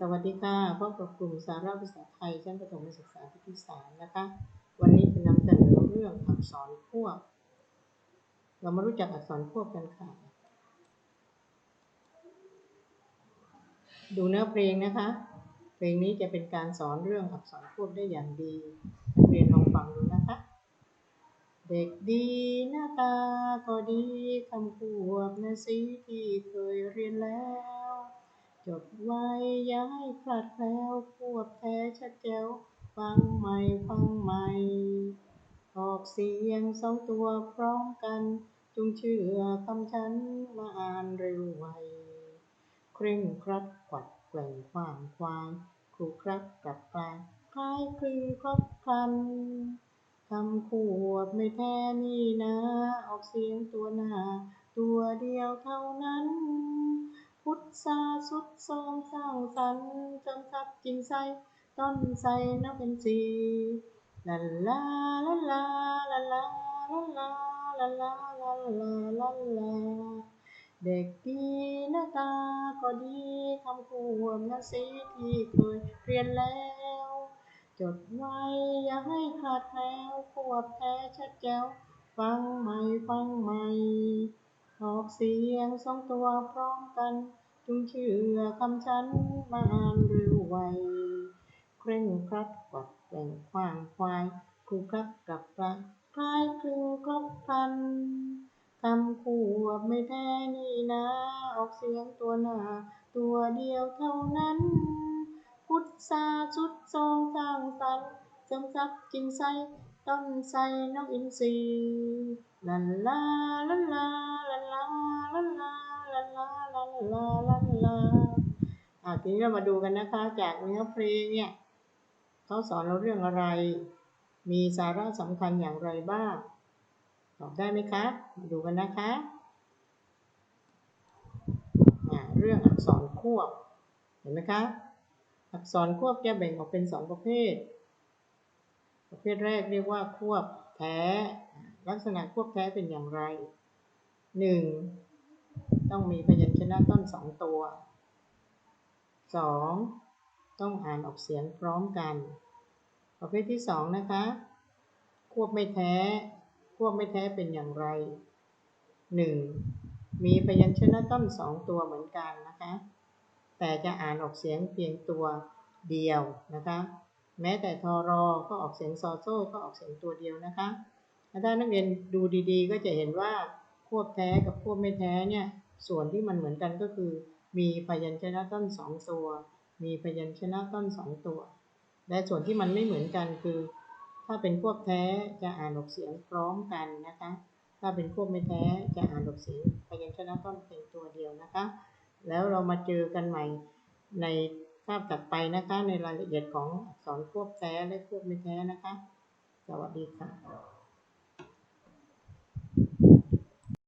สวัสดีค่ะพบกับกลุ่มสาระภาษาไทยชั้นประถมศึกษาปีที่สามนะคะ วันนี้จะนำเสนอเรื่องอักษรควบ เรามารู้จักอักษรควบกันค่ะ ดูเนื้อเพลงนะคะ เพลงนี้จะเป็นการสอนเรื่องอักษรควบได้อย่างดีนักเรียนลองฟังดูนะคะ เด็กดีหน้าตาก็ดีคำควบนะสิที่เคยเรียนแล้ว จดไว้ย่าให้พลาดแคล้วควบแท้ชัดแจ๋วฟังใหม่ฟังใหม่ออกเสียงสองตัวพร้อมกัน จงเชื่อคำฉันมาอ่านเร็วไวเคร่งครัดกวัดแกว่งขวางควายครูครับกลับกลางคล้ายคลึงครบครันคำขวบไม่แท้นี่นะ ออกเสียงตัวหนา ตัวเดียวเท่านั้น พุทธาสุดทรงสร้างสรรค์จนทับจริงใสต้นใสนับเป็นสีลาลาลาลาลาลาลาลาลาลาลาลาลาลาเด็กดีหน้าตาก็ดีคำขวบนะสิที่เคยเรียนแล้ว จดไว้อย่าให้ขาดแคล้วควบแท้ชัดแจ๋วฟังใหม่ฟังใหม่ ออกเสียงสองตัวพร้อมกันจงเชื่อคำฉันมาอ่านเร็วไว เคร่งครัดกวัดแกว่งขวางควายครูครับกับกลาคล้ายคลึงครบครันคำขวบไม่แท้นี่นะ ออกเสียงตัวหนา ตัวเดียวเท่านั้น พุทธาชุดทรงสร้างสรรค์จำซับจริงใสต้นใสนกอินทรีลาลาลาลา ทีนี้เรามาดูกันนะคะ จากเนื้อเพลงเนี่ยเขาสอนเราเรื่องอะไร มีสาระสำคัญอย่างไรบ้าง ตอบได้ไหมคะ มาดูกันนะคะอะเรื่องอักษรควบ เห็นไหมคะ อักษรควบจะแบ่งออกเป็นสองประเภท ประเภทแรกเรียกว่าควบแท้ ลักษณะควบแท้เป็นอย่างไรหนึ่งต้องมีพยัญชนะต้นสองตัว สองต้องอ่านออกเสียงพร้อมกัน ประเภทที่สองนะคะ ควบไม่แท้ ควบไม่แท้เป็นอย่างไรหนึ่งมีพยัญชนะต้นสองตัวเหมือนกันนะคะ แต่จะอ่านออกเสียงเพียงตัวเดียวนะคะ แม้แต่ทอรอก็ออกเสียงซอโซ่ก็ออกเสียงตัวเดียวนะคะถ้านักเรียนดูดีๆ ก็จะเห็นว่าควบแท้กับควบไม่แท้เนี่ยส่วนที่มันเหมือนกันก็คือ มีพยัญชนะต้นสองตัว มีพยัญชนะต้นสองตัว และส่วนที่มันไม่เหมือนกันคือ ถ้าเป็นควบแท้จะอ่านออกเสียงพร้อมกันนะคะ ถ้าเป็นควบไม่แท้จะอ่านออกเสียงพยัญชนะต้นเพียงตัวเดียวนะคะ แล้วเรามาเจอกันใหม่ในภาพถัดไปนะคะในรายละเอียดของอักษรควบแท้และควบไม่แท้นะคะ สวัสดีค่ะ